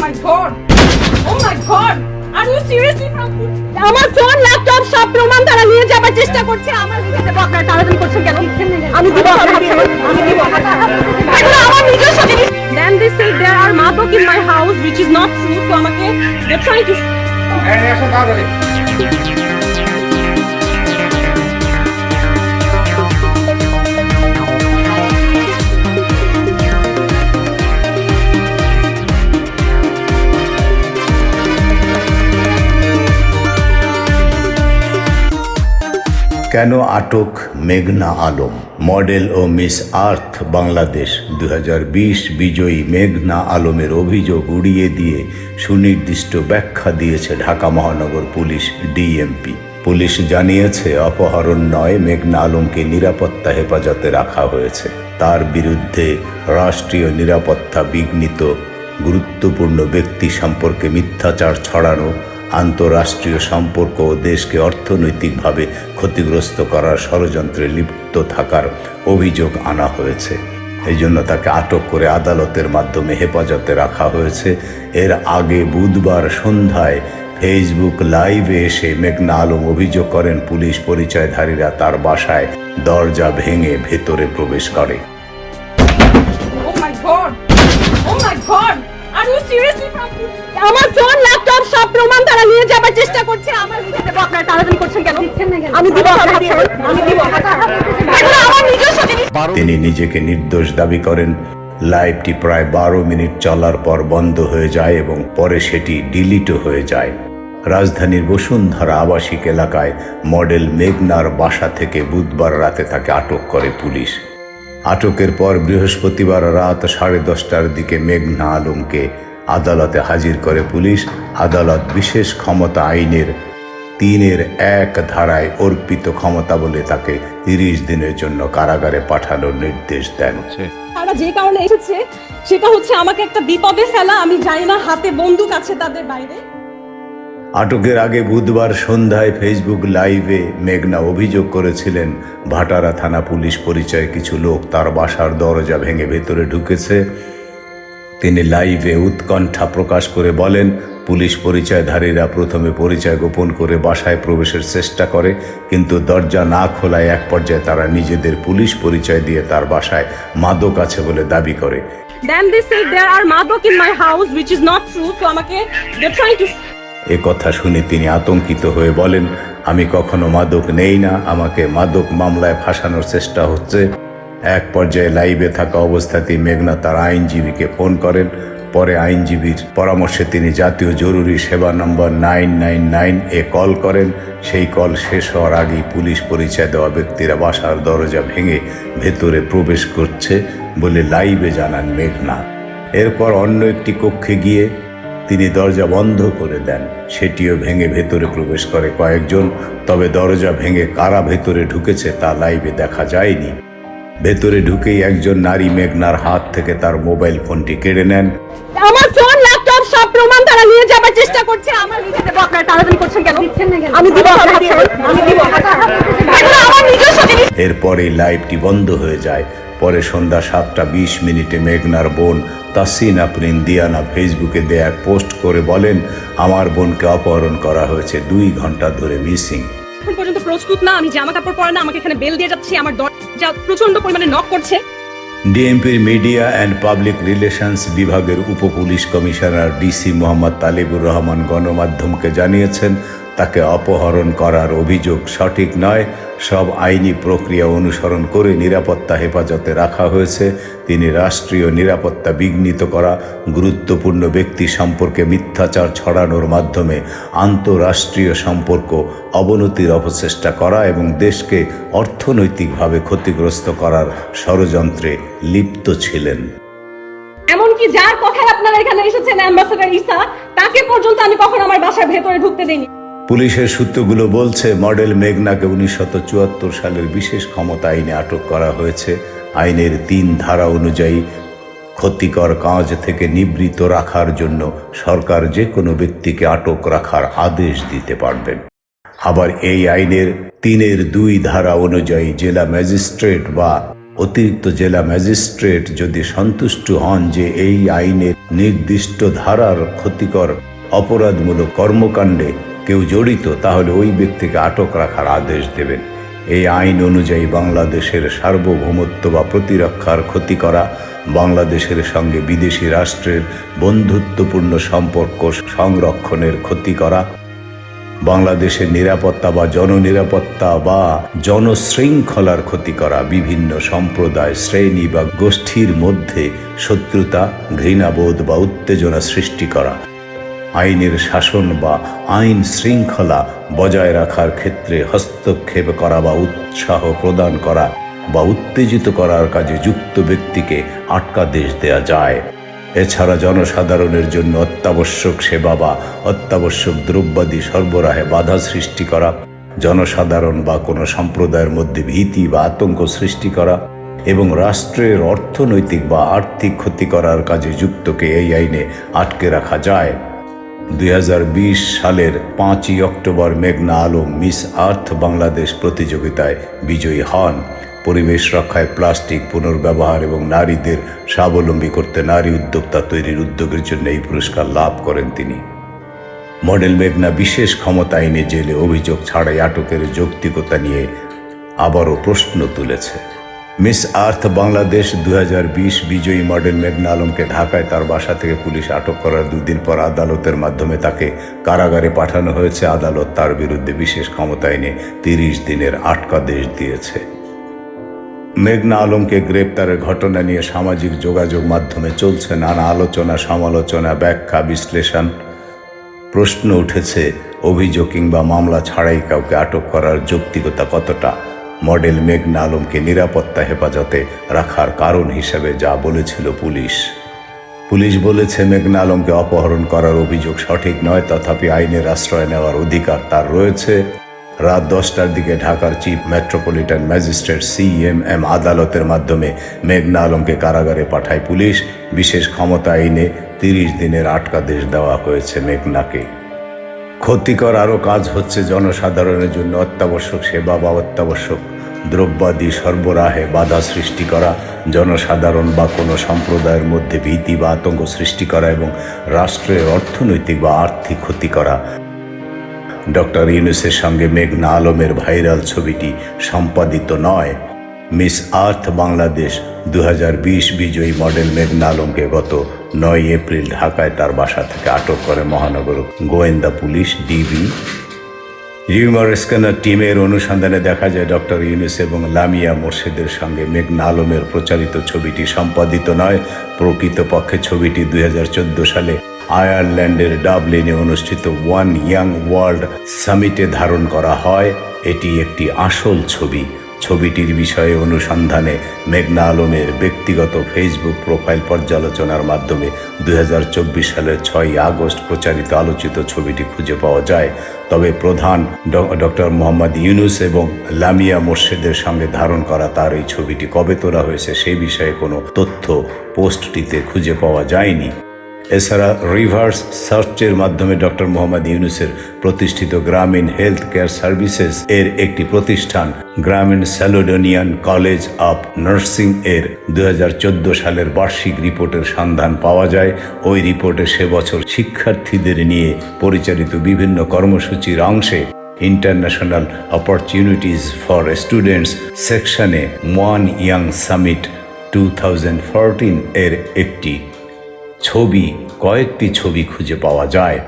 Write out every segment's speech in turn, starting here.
my god! Oh my god! Are you seriously from আমার phone laptop সব প্রমাণ তারা নিয়ে যাবার চেষ্টা করছে আমার বিরুদ্ধে আপনারা টানাটানি করছেন কেন আমি দিব। আমি দিব এগুলো আমার নিজস্ব জিনিস Then they say there are মাদক in my house which is not true so আমাকে they're trying to কেন আটক মেঘনা আলম? মডেল ও মিস আর্থ বাংলাদেশ দু হাজার বিশ বিজয়ী মেঘনা আলমের অভিযোগ উড়িয়ে দিয়ে সুনির্দিষ্ট ব্যাখ্যা দিয়েছে ঢাকা মহানগর পুলিশ ডিএমপি। পুলিশ জানিয়েছে, অপহরণ নয়, মেঘনা আলমকে নিরাপত্তা হেফাজতে রাখা হয়েছে। তার বিরুদ্ধে রাষ্ট্রীয় নিরাপত্তা বিঘ্নিত, গুরুত্বপূর্ণ ব্যক্তি সম্পর্কে মিথ্যাচার ছড়ানো আন্তঃরাষ্ট্রীয় সম্পর্ক ও দেশকে অর্থনৈতিকভাবে ক্ষতিগ্রস্ত করার ষড়যন্ত্রে লিপ্ত থাকার অভিযোগ আনা হয়েছে এই জন্য তাকে আটক করে আদালতের মাধ্যমে হেফাজতে রাখা হয়েছে এর আগে বুধবার সন্ধ্যায় ফেসবুক লাইভে এসে মেঘনা আলম অভিযোগ করেন, পুলিশ পরিচয়ধারীরা তার বাসায় দরজা ভেঙে ভেতরে প্রবেশ করে Oh my god! Oh my god! আমার ফোন ল্যাপটপ সব প্রমাণ তারা নিয়ে যাবার চেষ্টা করছে। আমার আপনারা করছেন কেন? আমি দিব আমি দিব আমার নিজস্ব জিনিস তিনি নিজেকে নির্দোষ দাবি করেন। লাইভটি প্রায় বারো মিনিট চলার পর বন্ধ হয়ে যায় এবং পরে সেটি ডিলিটও হয়ে যায়। রাজধানীর বসুন্ধরা আবাসিক এলাকায় মডেল মেঘনার বাসা থেকে বুধবার রাতে তাকে আটক করে পুলিশ। আটকের পর বৃহস্পতিবার রাত সাড়ে দশটার দিকে মেঘনা আলমকে আদালতে হাজির করে পুলিশ। আদালত বিশেষ ক্ষমতা আইনের তিনের এক ধারায় অর্পিত ক্ষমতা বলে তাকে তিরিশ দিনের জন্য কারাগারে পাঠানোর নির্দেশ দেন। তারা যে কারণে এসেছে সেটা হচ্ছে আমাকে একটা বিপদে ফেলা আমি জানি না হাতে বন্দুক আছে তাদের বাইরে। আটকের আগে বুধবার সন্ধ্যায় ফেসবুক লাইভে মেঘনা অভিযোগ করেছিলেন, ভাটারা থানা পুলিশ পরিচয়ে কিছু লোক তার বাসার দরজা ভেঙে ভেতরে ঢুকেছে। তিনি লাইভে উৎকণ্ঠা প্রকাশ করে বলেন, পুলিশ পরিচয়ধারীরা প্রথমে পরিচয় গোপন করে বাসায় প্রবেশের চেষ্টা করে, কিন্তু দরজা না খোলায় এক পর্যায়ে তারা নিজেদের পুলিশ পরিচয় দিয়ে তার বাসায় মাদক আছে বলে দাবি করে। এ কথা শুনে তিনি আতঙ্কিত হয়ে বলেন, আমি কখনো মাদক নেই না, আমাকে মাদক মামলায় ফাঁসানোর চেষ্টা হচ্ছে। এক পর্যায়ে লাইভে থাকা অবস্থাতেই মেঘনা তার আইনজীবীকে ফোন করেন। পরে আইনজীবীর পরামর্শে তিনি জাতীয় জরুরি সেবা নম্বর নাইন নাইন নাইন এ কল করেন। সেই কল শেষ হওয়ার আগেই পুলিশ পরিচয় দেওয়া ব্যক্তিরা বাসার দরজা ভেঙে ভেতরে প্রবেশ করছে বলে লাইভে জানান মেঘনা। এরপর অন্য একটি কক্ষে গিয়ে তিনি দরজা বন্ধ করে দেন। সেটিও ভেঙে ভেতরে প্রবেশ করে কয়েকজন তবে দরজা ভেঙে কারা ভেতরে ঢুকেছে তা লাইভে দেখা যায়নি। ভেতরে ঢুকেই একজন নারী মেঘনার হাত থেকে তার মোবাইল ফোনটি কেড়ে নেন। আমার ফোন ল্যাপটপ সব প্রমাণ তারা নিয়ে যাবার চেষ্টা করছে। আমার বিরুদ্ধে আপনারা টানাটানি করছেন কেন? আমি দিব আমি দিব আমার নিজস্ব জিনিস। এরপরে লাইভটি বন্ধ হয়ে যায়। পরে সন্ধ্যা সাতটা বিশ মিনিটে মেঘনার বোন তাসিন আফরিন দিয়ানা ফেসবুকে দেয়া এক পোস্ট করে বলেন আমার বোনকে অপহরণ করা হয়েছে দুই ঘণ্টা ধরে মিসিং। এখন পর্যন্ত প্রস্তুত না আমি জামা কাপড় পরে না আমাকে এখানে বেল দিয়ে যাচ্ছি আমার দরজা প্রচণ্ড পরিমাণে নক করছে। ডিএমপির মিডিয়া অ্যান্ড পাবলিক রিলেশনস বিভাগের উপপুলিশ কমিশনার ডিসি মোহাম্মদ তালিবুর রহমান গণমাধ্যমকে জানিয়েছেন তাকে অপহরণ করার অভিযোগ সঠিক নয়। সব আইনি প্রক্রিয়া অনুসরণ করে নিরাপত্তা হেফাজতে রাখা হয়েছে। তিনি রাষ্ট্রীয় নিরাপত্তা বিঘ্নিত করা, গুরুত্বপূর্ণ ব্যক্তি সম্পর্কে মিথ্যাচার ছড়ানোর মাধ্যমে আন্তঃরাষ্ট্রীয় সম্পর্ক অবনতির অপচেষ্টা করা এবং দেশকে অর্থনৈতিকভাবে ক্ষতিগ্রস্ত করার ষড়যন্ত্রে লিপ্ত ছিলেন। এমনকি যার কথায় আপনারা এখানে এসেছেন অ্যাম্বাসেডার ইসা তাকে পর্যন্ত আমি কখনো আমার বাসার ভেতরে ঢুকতে দেইনি। পুলিশের সূত্রগুলো বলছে, মডেল মেঘনাকে উনিশশো চুয়াত্তর সালের বিশেষ ক্ষমতা আইনে আটক করা হয়েছে। আইনের তিন ধারা অনুযায়ী ক্ষতিকর কাজ থেকে নিবৃত রাখার জন্য সরকার যে কোনো ব্যক্তিকে আটক রাখার আদেশ দিতে পারবেন। আবার এই আইনের তিনের দুই ধারা অনুযায়ী জেলা ম্যাজিস্ট্রেট বা অতিরিক্ত জেলা ম্যাজিস্ট্রেট যদি সন্তুষ্ট হন যে এই আইনের নির্দিষ্ট ধারার ক্ষতিকর অপরাধমূলক কর্মকাণ্ডে কেউ জড়িত, তাহলে ওই ব্যক্তিকে আটক রাখার আদেশ দেবেন। এই আইন অনুযায়ী বাংলাদেশের সার্বভৌমত্ব বা প্রতিরক্ষার ক্ষতি করা, বাংলাদেশের সঙ্গে বিদেশি রাষ্ট্রের বন্ধুত্বপূর্ণ সম্পর্ক সংরক্ষণের ক্ষতি করা, বাংলাদেশের নিরাপত্তা বা জননিরাপত্তা বা জনশৃঙ্খলার ক্ষতি করা, বিভিন্ন সম্প্রদায়, শ্রেণি বা গোষ্ঠীর মধ্যে শত্রুতা, ঘৃণাবোধ বা উত্তেজনা সৃষ্টি করা। আইনের শাসন বা আইন শৃঙ্খলা বজায় রাখার ক্ষেত্রে হস্তক্ষেপ করা বা উৎসাহ প্রদান করা বা উত্তেজিত করার কাজে যুক্ত ব্যক্তিকে আটকাদেশ দেয়া যায়। এছাড়া জনসাধারণের জন্য অত্যাবশ্যক সেবা বা অত্যাবশ্যক দ্রব্যাদি সরবরাহে বাধা সৃষ্টি করা, জনসাধারণ বা কোনো সম্প্রদায়ের মধ্যে ভীতি বা আতঙ্ক সৃষ্টি করা এবং রাষ্ট্রের অর্থনৈতিক বা আর্থিক ক্ষতি করার কাজে যুক্তকে এই আইনে আটকে রাখা যায়। দুই হাজার বিশ সালের পাঁচই অক্টোবর মেঘনা আলম মিস আর্থ বাংলাদেশ প্রতিযোগিতায় বিজয়ী হন। পরিবেশ রক্ষায় প্লাস্টিক পুনর্ব্যবহার এবং নারীদের স্বাবলম্বী করতে নারী উদ্যোক্তা তৈরির উদ্যোগের জন্য এই পুরস্কার লাভ করেন তিনি। মডেল মেঘনা বিশেষ ক্ষমতা আইনে জেলে অভিযোগ ছাড়াই আটকের যৌক্তিকতা নিয়ে আবারও প্রশ্ন তুলেছে। মিস আর্থ বাংলাদেশ দু হাজার বিশ বিজয়ী মডেল মেঘনা আলমকে ঢাকায় তার বাসা থেকে পুলিশ আটক করার দুদিন পর আদালতের মাধ্যমে তাকে কারাগারে পাঠানো হয়েছে। আদালত তার বিরুদ্ধে বিশেষ ক্ষমতা এনে তিরিশ দিনের আটকাদেশ দিয়েছে। মেঘনা আলমকে গ্রেপ্তারের ঘটনা নিয়ে সামাজিক যোগাযোগ মাধ্যমে চলছে নানা আলোচনা, সমালোচনা, ব্যাখ্যা, বিশ্লেষণ। প্রশ্ন উঠেছে, অভিযোগ কিংবা মামলা ছাড়াই কাউকে আটক করার যৌক্তিকতা কতটা? মডেল মেঘনা আলমকে নিরাপত্তা হেফাজতে রাখার কারণ হিসেবে যা বলেছিল পুলিশ। পুলিশ বলেছে, মেঘনা আলমকে অপহরণ করার অভিযোগ সঠিক নয়, তথাপি আইনের আশ্রয় নেওয়ার অধিকার তার রয়েছে। রাত দশটার দিকে ঢাকার চিফ মেট্রোপলিটন ম্যাজিস্ট্রেট সিএমএম আদালতের মাধ্যমে মেঘনা আলমকে কারাগারে পাঠায় পুলিশ। বিশেষ ক্ষমতা আইনে তিরিশ দিনের আটকাদেশ দেওয়া হয়েছে মেঘনাকে। ক্ষতিকর আরও কাজ হচ্ছে জনসাধারণের জন্য অত্যাবশ্যক সেবা বা অত্যাবশ্যক দ্রব্যাদি সরবরাহে বাধা সৃষ্টি করা, জনসাধারণ বা কোনো সম্প্রদায়ের মধ্যে ভীতি বা আতঙ্ক সৃষ্টি করা এবং রাষ্ট্রের অর্থনৈতিক বা আর্থিক ক্ষতি করা। ডক্টর ইউনুসের সঙ্গে মেঘনা আলমের ভাইরাল ছবিটি সম্পাদিত নয়। মিস আর্থ বাংলাদেশ দু হাজার বিশ বিজয়ী মডেল মেঘনা আলমকে গত নয় এপ্রিল ঢাকায় তার বাসা থেকে আটক করে মহানগর গোয়েন্দা পুলিশ, ডিবি। রিউমার স্ক্যানার টিমের অনুসন্ধানে দেখা যায় ডক্টর ইউনুস এবং লামিয়া মোর্শেদের সঙ্গে মেঘনা আলমের প্রচারিত ছবিটি সম্পাদিত নয়। প্রকৃতপক্ষে ছবিটি দুই হাজার চোদ্দ সালে আয়ারল্যান্ডের ডাবলিনে অনুষ্ঠিত ওয়ান ইয়াং ওয়ার্ল্ড সামিটে ধারণ করা হয়। এটি একটি আসল ছবি। ছবিটির বিষয়ে অনুসন্ধানে মেঘনা আলমের ব্যক্তিগত ফেসবুক প্রোফাইল পর্যালোচনার মাধ্যমে দুই হাজার চব্বিশ সালের ছয়ই আগস্ট প্রচারিত আলোচিত ছবিটি খুঁজে পাওয়া যায়। তবে প্রধান ডক্টর মোহাম্মদ ইউনুস এবং লামিয়া মোর্শেদের সঙ্গে ধারণ করা তার এই ছবিটি কবে তোলা হয়েছে সেই বিষয়ে কোনো তথ্য পোস্টটিতে খুঁজে পাওয়া যায়নি। এছাড়া রিভার্স সার্চের মাধ্যমে ডক্টর মোহাম্মদ ইউনুসের প্রতিষ্ঠিত গ্রামীণ হেলথ কেয়ার সার্ভিসেস এর একটি প্রতিষ্ঠান গ্রামীণ স্যালোডোনিয়ান কলেজ অফ নার্সিং এর দু হাজার চোদ্দ সালের বার্ষিক রিপোর্টের সন্ধান পাওয়া যায়। ওই রিপোর্টে সে বছর শিক্ষার্থীদের নিয়ে পরিচালিত বিভিন্ন কর্মসূচির অংশে ইন্টারন্যাশনাল অপরচুনিটিজ ফর স্টুডেন্টস সেকশনে ওয়ান ইয়াং সামিট টু এর একটি ছবি, কয়েকটি ছবি খুঁজে পাওয়া যায়।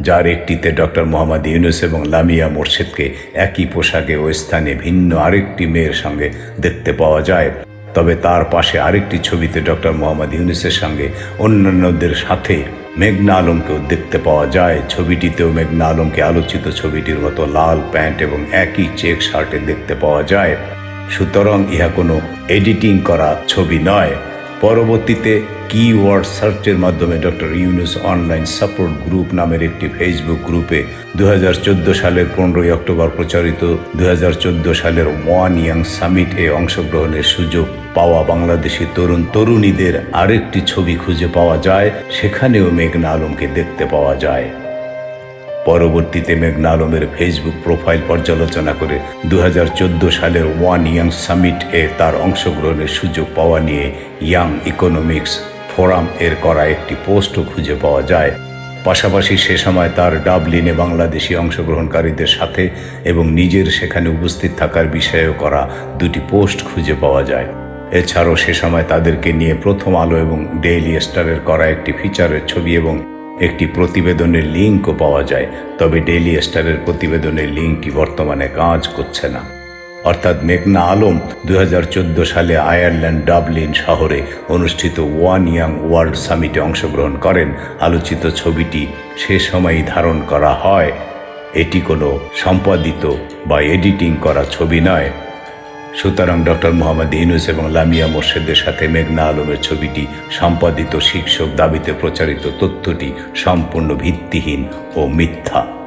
যার একটিতে ডক্টর মোহাম্মদ ইউনুস এবং লামিয়া মোর্শেদকে একই পোশাকে ও স্থানে ভিন্ন আরেকটি মেয়ের সঙ্গে দেখতে পাওয়া যায়। তবে তার পাশে আরেকটি ছবিতে ডক্টর মোহাম্মদ ইউনুসের সঙ্গে অন্যান্যদের সাথে মেঘনা আলমকেও দেখতে পাওয়া যায়। ছবিটিতেও মেঘনা আলমকে আলোচিত ছবিটির মতো লাল প্যান্ট এবং একই চেক শার্টে দেখতে পাওয়া যায়। সুতরাং ইহা কোনো এডিটিং করা ছবি নয়। পরবর্তীতে কিওয়ার্ড সার্চের মাধ্যমে doctor Yunus online support group নামের একটি ফেসবুক গ্রুপে দু হাজার চোদ্দ সালের পনেরোই অক্টোবর প্রচারিত দু হাজার চোদ্দ সালের ওয়ান ইয়াং সামিট এ অংশগ্রহণের সুযোগ পাওয়া বাংলাদেশি তরুণ তরুণীদের আরেকটি ছবি খুঁজে পাওয়া যায়, সেখানেও মেঘনা আলমকে দেখতে পাওয়া যায়। পরবর্তীতে মেঘনা আলমের ফেসবুক প্রোফাইল পর্যালোচনা করে দু হাজার চোদ্দ সালের ওয়ান ইয়াং সামিট এ তার অংশগ্রহণের সুযোগ পাওয়া নিয়ে ইয়াং ইকোনমিক্স ফোরাম এর করা একটি পোস্টও খুঁজে পাওয়া যায়। পাশাপাশি সে সময় তার ডাবলিনে বাংলাদেশি অংশগ্রহণকারীদের সাথে এবং নিজের সেখানে উপস্থিত থাকার বিষয়েও করা দুটি পোস্ট খুঁজে পাওয়া যায়। এছাড়াও সে সময় তাদেরকে নিয়ে প্রথম আলো এবং ডেইলি স্টারের করা একটি ফিচারের ছবি এবং একটি প্রতিবেদনের লিঙ্কও পাওয়া যায়। তবে ডেইলি স্টারের প্রতিবেদনের লিঙ্কটি বর্তমানে কাজ করছে না। অর্থাৎ মেঘনা আলম দু হাজার চোদ্দ সালে আয়ারল্যান্ড ডাবলিন শহরে অনুষ্ঠিত ওয়ান ইয়াং ওয়ার্ল্ড সামিটে অংশগ্রহণ করেন। আলোচিত ছবিটি সে সময়ই ধারণ করা হয়। এটি কোনো সম্পাদিত বা এডিটিং করা ছবি নয়। সুতরাং ডক্টর মোহাম্মদ ইউনুস এবং লামিয়া মোর্শেদের সাথে মেঘনা আলমের ছবিটি সম্পাদিত শিক্ষক দাবিতে প্রচারিত তথ্যটি সম্পূর্ণ ভিত্তিহীন ও মিথ্যা।